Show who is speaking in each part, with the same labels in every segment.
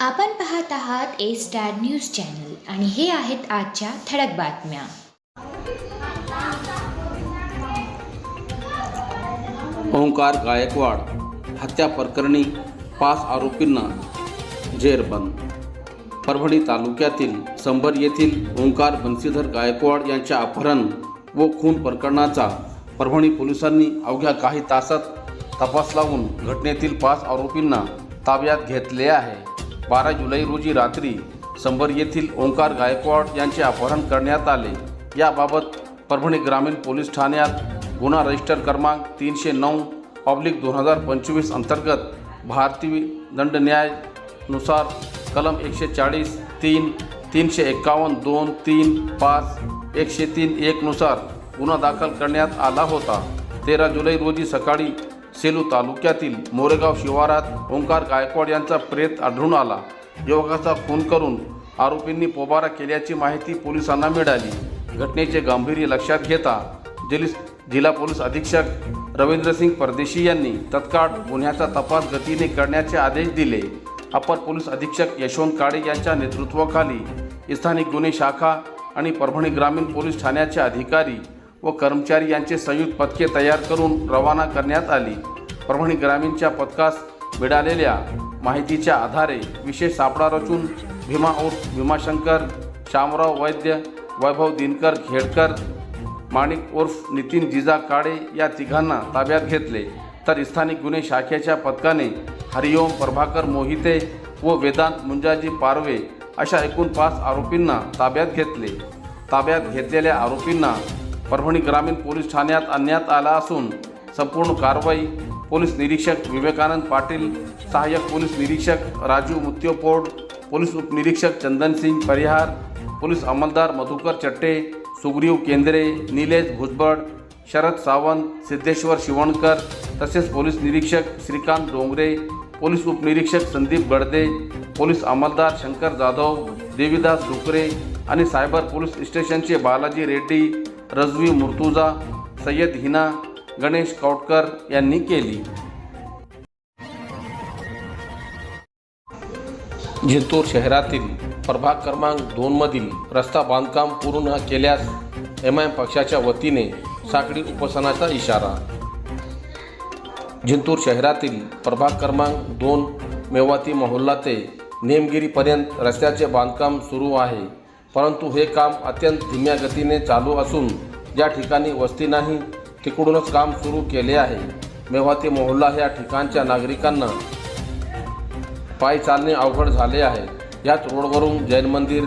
Speaker 1: आपण पाहत आहात ए स्टार न्यूज चॅनल आणि हे आहेत आजच्या ठळक बातम्या.
Speaker 2: ओंकार गायकवाड हत्या प्रकरणी पाच आरोपींना जेरबंद परभणी तालुक्यातील संभर येथील ओंकार बन्सीधर गायकवाड यांच्या अपहरण व खून प्रकरणाचा परभणी पोलिसांनी अवघ्या काही तासात तपास लावून घटनेतील पाच आरोपींना ताब्यात घेतले आहे. बारा जुलै रोजी रात्री संभर येथील ओंकार गायकवाड यांचे अपहरण करण्यात आले. याबाबत परभणी ग्रामीण पोलीस ठाण्यात गुन्हा रजिस्टर क्रमांक तीनशे नऊ ऑब्लिक दोन हजार पंचवीस अंतर्गत भारतीय दंड न्यायनुसार कलम एकशे चाळीस तीन तीनशे एक्कावन्न दोन तीन पाच एकशे तीन एकनुसार गुन्हा दाखल करण्यात आला होता. तेरा जुलै रोजी सकाळी सेलू तालुक्यातील मोरेगाव शिवारात ओंकार गायकवाड यांचा प्रेत आढळून आला. युवकाचा खून करून आरोपींनी पोबारा केल्याची माहिती पोलिसांना मिळाली. घटनेचे गांभीर्य लक्षात घेता जिल्हा जिल्हा पोलीस अधीक्षक रवींद्रसिंग परदेशी यांनी तत्काळ गुन्ह्याचा तपास गतीने करण्याचे आदेश दिले. अपर पोलीस अधीक्षक यशवंत काळे यांच्या नेतृत्वाखाली स्थानिक गुन्हे शाखा आणि परभणी ग्रामीण पोलीस ठाण्याचे अधिकारी व कर्मचारी यांचे संयुक्त पथके तयार करून रवाना करण्यात आली. परभणी ग्रामीणच्या पथकास मिळालेल्या माहितीच्या आधारे विशेष सापळा रचून भीमा उर्फ भीमाशंकर शामराव वैद्य वैभव दिनकर खेडकर माणिक उर्फ नितीन जिजा काळे या तिघांना ताब्यात घेतले. तर स्थानिक गुन्हे शाखेच्या पथकाने हरिओम प्रभाकर मोहिते व वेदांत मुंजाजी पारवे अशा एकूण पाच आरोपींना ताब्यात घेतले. ताब्यात घेतलेल्या आरोपींना परभणी ग्रामीण पोलीस ठाण्यात आणण्यात आला असून संपूर्ण कारवाई पोलीस निरीक्षक विवेकानंद पाटील सहाय्यक पोलीस निरीक्षक राजू मुत्योपोड पोलीस उपनिरीक्षक चंदनसिंग परिहार पोलीस अंमलदार मधुकर चट्टे सुग्रीव केंद्रे निलेश भुजबळ शरद सावंत सिद्धेश्वर शिवणकर तसेच पोलीस निरीक्षक श्रीकांत डोंगरे पोलीस उपनिरीक्षक संदीप गडदे पोलीस अंमलदार शंकर जाधव देवीदास डुकरे आणि सायबर पोलीस स्टेशनचे बालाजी रेड्डी रजवी मुर्तुजा सय्यद हिना गणेश कौटकर यांनी केली. जिंतूर शहरातील प्रभाग क्रमांक दोनमधील रस्ता बांधकाम पूर्ण केल्यास एम आय एम पक्षाच्या वतीने साखळी उपोषणाचा इशारा. जिंतूर शहरातील प्रभाग क्रमांक दोन मेवाती मोहल्ला ते नेमगिरीपर्यंत रस्त्याचे बांधकाम सुरू आहे. परंतु हे काम अत्यंत धीम्या गतीने चालू असून ज्या ठिकाणी वस्ती नाही तिकडूनच काम सुरू केले आहे. मेवाती मोहल्ला ह्या ठिकाणच्या नागरिकांना पायी चालणे अवघड झाले आहे. याच रोडवरून जैन मंदिर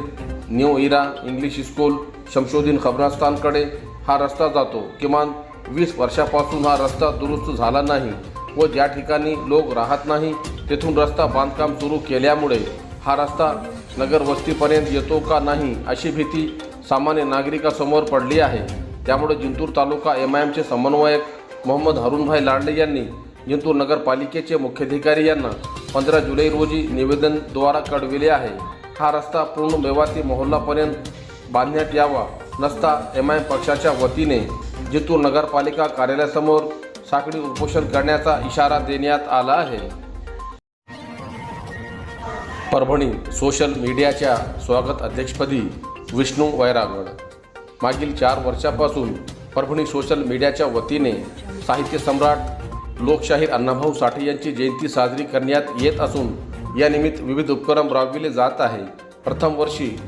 Speaker 2: New Era English school Shamshuddin खबरास्तानकडे हा रस्ता जातो. किमान वीस वर्षापासून हा रस्ता दुरुस्त झाला नाही व ज्या ठिकाणी लोक राहत नाही तेथून रस्ता बांधकाम सुरू केल्यामुळे हा रस्ता नगर वस्तीपर्यंत येतो का नाही अशी भीती सामान्य नागरिकासमोर पडली आहे. त्यामुळे जिंतूर तालुका एम आय एमचे समन्वयक मोहम्मद हरुणभाई लांडे यांनी जिंतूर नगरपालिकेचे मुख्याधिकारी यांना पंधरा जुलै रोजी निवेदनद्वारा कळविले आहे. हा रस्ता पूर्ण मेवाती मोहल्लापर्यंत बांधण्यात यावा नसता एम आय एम पक्षाच्या वतीने जिंतूर नगरपालिका कार्यालयासमोर साखळी उपोषण करण्याचा इशारा देण्यात आला आहे. परभणी सोशल मीडियाच्या स्वागत अध्यक्षपदी विष्णू वैरागड मागील चार वर्षापासून परभणी सोशल मीडियाच्या वतीने साहित्य सम्राट लोकशाहीर अण्णाभाऊ साठे यांची जयंती साजरी करण्यात येत असून यानिमित्त विविध उपक्रम राबविले जात आहे. प्रथम वर्षी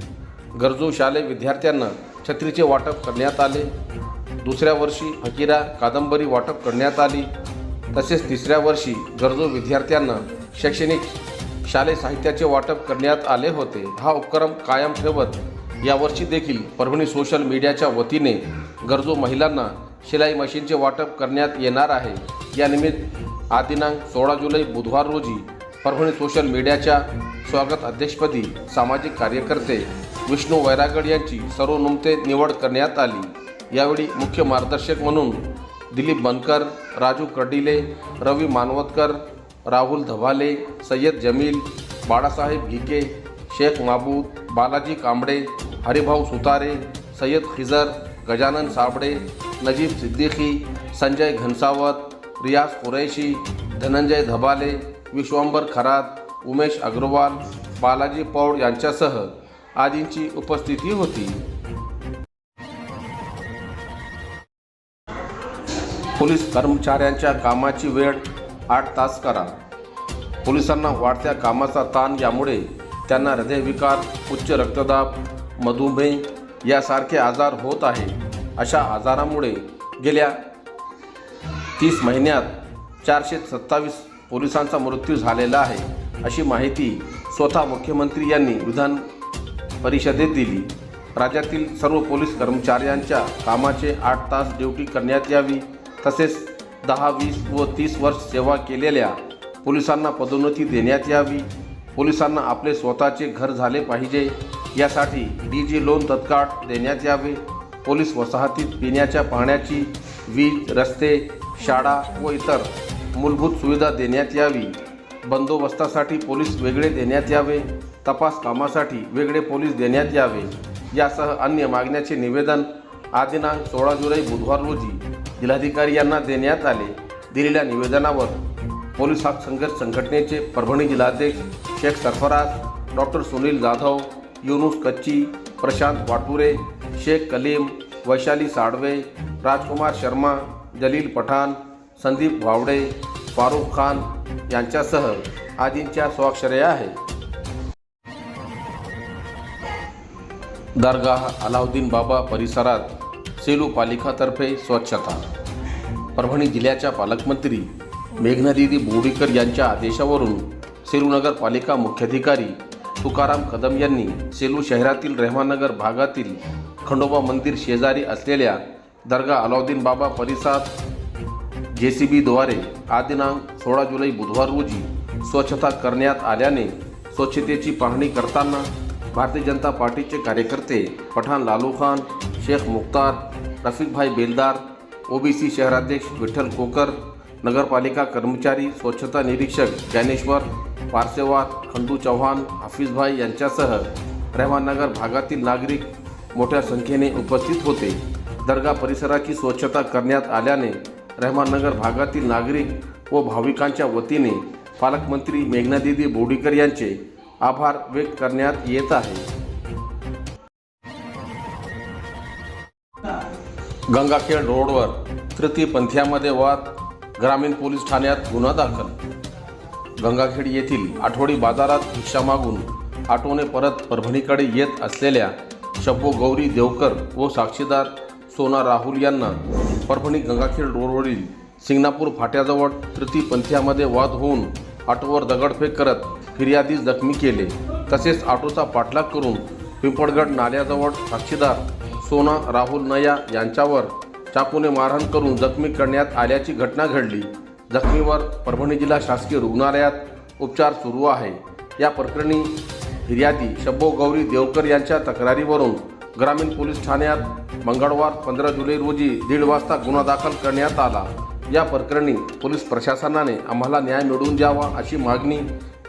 Speaker 2: गरजू शालेय विद्यार्थ्यांना छत्रीचे वाटप करण्यात आले. दुसऱ्या वर्षी फकीरा कादंबरी वाटप करण्यात आली. तसेच तिसऱ्या वर्षी गरजू विद्यार्थ्यांना शैक्षणिक शालेय साहित्याचे वाटप करण्यात आले होते. हा उपक्रम कायम ठेवत यावर्षी देखील परभणी सोशल मीडियाच्या वतीने गरजू महिलांना शिलाई मशीनचे वाटप करण्यात येणार आहे. यानिमित्त आज दिनांक सोळा जुलै बुधवार रोजी परभणी सोशल मीडियाच्या स्वागत अध्यक्षपदी सामाजिक कार्यकर्ते विष्णू वैरागड यांची सर्वनुमते निवड करण्यात आली. यावेळी मुख्य मार्गदर्शक म्हणून दिलीप बनकर राजू कर्डिले रवी मानवतकर राहुल धबाले सय्यद जमील बाळासाहेब घिके शेख माबूद बालाजी कांबळे हरिभाऊ सुतारे सय्यद खिजर गजानन साबडे नजीब सिद्दीकी संजय घनसावत रियाज कुरैशी धनंजय धबाले विश्वंबर खरात उमेश अग्रवाल बालाजी पौड यांच्यासह आदींची उपस्थिती होती. पोलीस कर्मचाऱ्यांच्या कामाची वेळ आठ तास करा. पोलिसांना वाढत्या कामाचा ताण यामुळे त्यांना हृदयविकार उच्च रक्तदाब मधुमेह यासारखे आजार होत आहे. अशा आजारामुळे गेल्या तीस महिन्यात चारशे सत्तावीस पोलिसांचा मृत्यू झालेला आहे अशी माहिती स्वतः मुख्यमंत्री यांनी विधान परिषदेत दिली. राज्यातील सर्व पोलीस कर्मचाऱ्यांच्या कामाचे आठ तास ड्युटी करण्यात यावी तसेच दहा वीस व तीस वर्ष सेवा केलेल्या पोलिसांना पदोन्नती देण्यात यावी. पोलिसांना आपले स्वतःचे घर झाले पाहिजे. यासाठी डी जी लोन तत्काळ देण्यात यावे. पोलीस वसाहतीत पिण्याच्या पाण्याची वीज रस्ते शाळा व इतर मूलभूत सुविधा देण्यात यावी. बंदोबस्तासाठी पोलीस वेगळे देण्यात यावे. तपास कामासाठी वेगळे पोलीस देण्यात यावे. यासह अन्य मागण्याचे निवेदन आदिनांक सोळा जुलै बुधवार रोजी जिल्हाधिकारी यांना देण्यात आले. दिलेल्या निवेदनावर पोलीस हक संघर्ष संघटनेचे परभणी जिल्हाध्यक्ष शेख सरफराज डॉक्टर सुनील जाधव युनुस कच्ची प्रशांत वाटुरे शेख कलीम वैशाली साडवे राजकुमार शर्मा जलील पठाण संदीप वावडे फारुख खान यांच्यासह आदींच्या स्वाक्षरे आहेत दर्गाह अलाउद्दीन बाबा परिसरात सेलू पालिकातर्फे स्वच्छता. परभणी जिल्ह्याच्या पालकमंत्री मेघनादिदी बोर्डीकर यांच्या आदेशावरून सेलू नगरपालिका मुख्याधिकारी तुकाराम कदम यांनी सेलू शहरातील रहमानगर भागातील खंडोबा मंदिर शेजारी असलेल्या दर्गा अलाउद्दीन बाबा परिसरात जे सी बीद्वारे आज दिनांक सोळा जुलै बुधवार रोजी स्वच्छता करण्यात आल्याने स्वच्छतेची पाहणी करताना भारतीय जनता पार्टीचे कार्यकर्ते पठाण लालू खान शेख मुख्तार रफिकभाई बेलदार ओबीसी शहराध्यक्ष विठ्ठल कोकर नगरपालिका कर्मचारी स्वच्छता निरीक्षक ज्ञानेश्वर पारसेवार खंडू चव्हाण हाफिजभाई यांच्यासह रहमाननगर भागातील नागरिक मोठ्या संख्येने उपस्थित होते. दर्गा परिसराची स्वच्छता करण्यात आल्याने रहमाननगर भागातील नागरिक व भाविकांच्या वतीने पालकमंत्री मेघनादिदी बोडीकर यांचे आभार व्यक्त करण्यात येत आहे. गंगाखेड रोडवर तृतीयपंथीयामध्ये वाद ग्रामीण पोलीस ठाण्यात गुन्हा दाखल. गंगाखेड येथील आठवडी बाजारात भिक्षा मागून आटोने परत परभणीकडे येत असलेल्या शब्बो गौरी देवकर व साक्षीदार सोना राहुल यांना परभणी गंगाखेड रोडवरील सिंगणापूर फाट्याजवळ तृतीयपंथीयामध्ये वाद होऊन ऑटोवर दगडफेक करत फिर्यादीस जखमी केले. तसेच ऑटोचा पाठलाग करून पिंपळगड नाल्याजवळ साक्षीदार सोना राहुल नया यांच्यावर चाकूने मारहाण करून जखमी करण्यात आल्याची घटना घडली. जखमीवर परभणी जिल्हा शासकीय रुग्णालयात उपचार सुरू आहे. या प्रकरणी फिर्यादी शब्बो गौरी देवकर यांच्या तक्रारीवरून ग्रामीण पोलीस ठाण्यात मंगळवार पंधरा जुलै रोजी दीड वाजता गुन्हा दाखल करण्यात आला. या प्रकरणी पोलीस प्रशासनाने आम्हाला न्याय मिळवून द्यावा अशी मागणी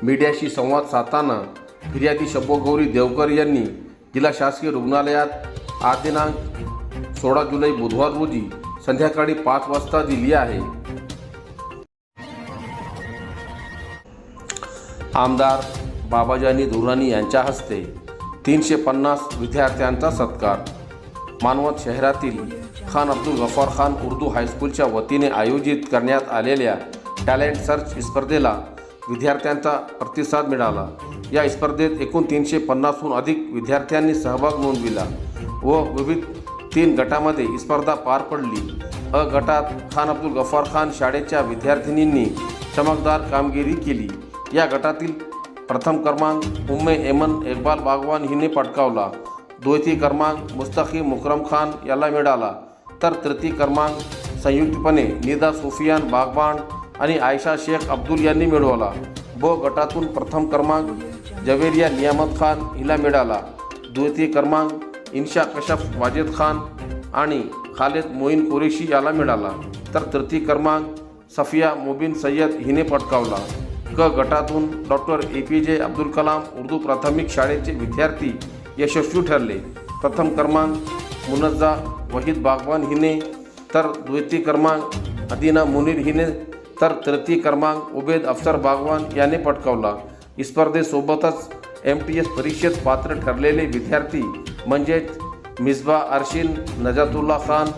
Speaker 2: मीडियाशी संवाद साधताना फिर्यादी शब्बो गौरी देवकर यांनी जिल्हा शासकीय रुग्णालयात आज दिनांक सोळा जुलै बुधवार रोजी संध्याकाळी पाच वाजता दिली आहे. आमदार बाबाजानी धुरानी यांच्या हस्ते तीनशे पन्नास विद्यार्थ्यांचा सत्कार. मानवत शहरातील खान अब्दुल गफार खान उर्दू हायस्कूलच्या वतीने आयोजित करण्यात आलेल्या टॅलेंट सर्च स्पर्धेला विद्यार्थ्यांचा प्रतिसाद मिळाला. या स्पर्धेत एकूण तीनशे पन्नासहून अधिक विद्यार्थ्यांनी सहभाग नोंदविला व विविध तीन गटामध्ये स्पर्धा पार पडली. अ गटात खान अब्दुल गफार खान शाळेच्या विद्यार्थिनींनी चमकदार कामगिरी केली. या गटातील प्रथम क्रमांक उम्मे एमन इक्बाल बागवान हिने पटकावला. द्वितीय क्रमांक मुस्तखी मुकरम खान याला मिळाला. तर तृतीय क्रमांक संयुक्तपणे निदा सुफियान बागवान आणि आयशा शेख अब्दुल यांनी मिळवला. ब गटातून प्रथम क्रमांक जवेरिया नियामत खान हिला मिळाला. द्वितीय क्रमांक इन्शा कशफ वाजेद खान आणि खालेद मोईन कुरेशी याला मिळाला. तर तृतीय क्रमांक सफिया मुबीन सय्यद हिने पटकावला. क गटातून डॉक्टर ए पी जे अब्दुल कलाम उर्दू प्राथमिक शाळेचे विद्यार्थी यशस्वी ठरले. प्रथम क्रमांक मुनज्जा वहीद बागवान हिने. तर द्वितीय क्रमांक अदिना मुनीर हिने तर तृतीय क्रमांक उबेद अफसर बागवान याने पटकावला. स्पर्धेसोबतच एम टी एस परीक्षेत पात्र ठरलेले विद्यार्थी म्हणजेच मिसबा अर्शिन नजातुल्ला खान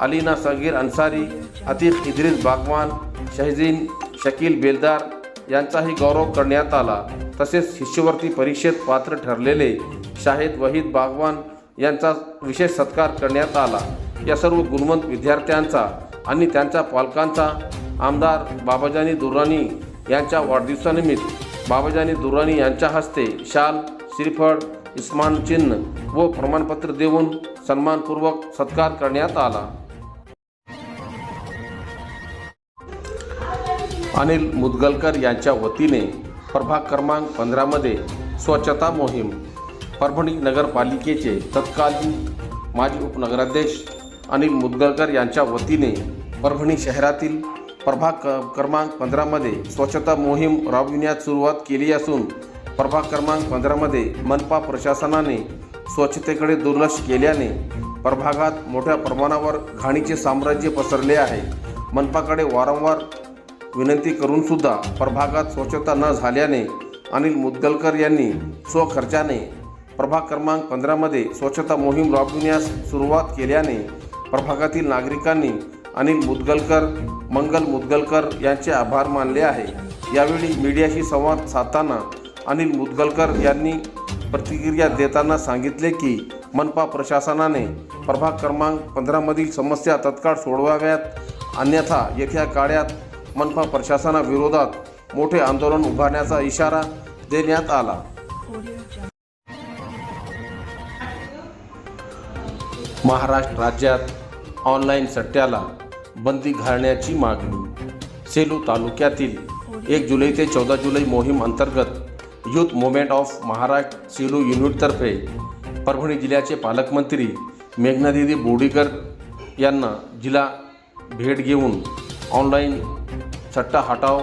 Speaker 2: अलीना सगीर अन्सारी अतिफ इद्रिस बागवान शहजीन शकील बेलदार यांचाही गौरव करण्यात आला. तसेच शिष्यवर्ती परीक्षेत पात्र ठरलेले शाहिद वहीद बागवान यांचा विशेष सत्कार करण्यात आला. या सर्व गुणवंत विद्यार्थ्यांचा आणि त्यांच्या पालकांचा आमदार बाबाजानी दुर्राणी यांच्या वाढदिवसानिमित्त बाबाजानी दुर्राणी यांच्या हस्ते शाल श्रीफळ इस्मान चिन्ह व प्रमाणपत्र देऊन सन्मानपूर्वक सत्कार करण्यात आला. अनिल मुदगलकर यांच्या वतीने प्रभाग क्रमांक पंधरामध्ये स्वच्छता मोहीम परभणी नगरपालिकेचे तत्कालीन माजी उपनगराध्यक्ष अनिल मुदगलकर यांच्या वतीने परभणी शहरातील प्रभाग क- क्रमांक पंधरामध्ये स्वच्छता मोहीम राबविण्यास सुरुवात केली असून प्रभाग क्रमांक पंधरामध्ये मनपा प्रशासनाने स्वच्छतेकडे दुर्लक्ष केल्याने प्रभागात मोठ्या प्रमाणावर घाणीचे साम्राज्य पसरले आहे. मनपाकडे वारंवार विनंती करूनसुद्धा प्रभागात स्वच्छता न झाल्याने अनिल मुदगलकर यांनी स्वखर्चाने प्रभाग क्रमांक पंधरामध्ये स्वच्छता मोहीम राबविण्यास सुरुवात केल्याने प्रभागातील नागरिकांनी अनिल मुदगलकर मंगल मुदगलकर यांचे आभार मानले आहे. यावेळी मीडियाशी संवाद साधताना अनिल मुदगलकर यांनी प्रतिक्रिया देताना सांगितले की मनपा प्रशासनाने प्रभाग क्रमांक पंधरामधील समस्या तत्काळ सोडवाव्यात अन्यथा येत्या काळात मनपा प्रशासनाविरोधात मोठे आंदोलन उभारण्याचा इशारा देण्यात आला. महाराष्ट्र राज्यात ऑनलाईन सट्ट्याला बंदी घालण्याची मागणी. सेलू तालुक्यातील एक जुलै ते चौदा जुलै मोहीम अंतर्गत youth movement of Maharashtra Selu युनिटतर्फे Parbhani जिल्ह्याचे पालकमंत्री मेघनादिदी बोर्डीकर यांना जिल्हा भेट घेऊन ऑनलाईन सट्टा हटाव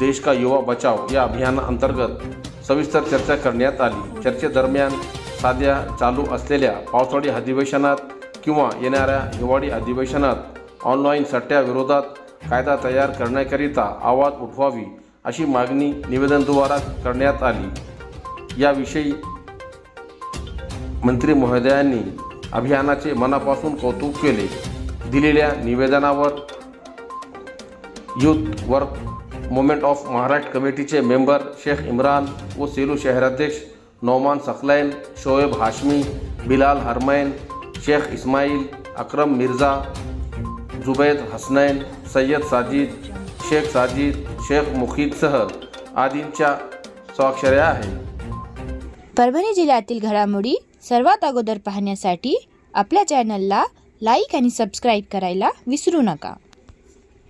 Speaker 2: देश का युवा बचाव या अभियानाअंतर्गत सविस्तर चर्चा करण्यात आली. चर्चेदरम्यान साध्या चालू असलेल्या पावसाळी अधिवेशनात किंवा येणाऱ्या हिवाळी अधिवेशनात ऑनलाईन सट्ट्याविरोधात कायदा तयार करण्याकरिता आवाज उठवावी अशी मागणी निवेदनद्वारा करण्यात आली. याविषयी मंत्री महोदयांनी अभियानाचे मनापासून कौतुक केले. दिलेल्या निवेदनावर youth work movement of Maharashtra कमिटीचे मेंबर शेख इम्रान व सेलू शहराध्यक्ष नौमान सखलैन शोएब हाशमी बिलाल हरमैन शेख इस्माईल अक्रम मिर्झा जुबैद हसनैन सय्यद साजिद शेख साजिद शेख मुखीदसह आदींच्या स्वाक्षऱ्या आहे
Speaker 3: परभणी जिल्ह्यातील घडामोडी सर्वात अगोदर पाहण्यासाठी आपल्या चॅनलला लाईक आणि सबस्क्राईब करायला विसरू नका.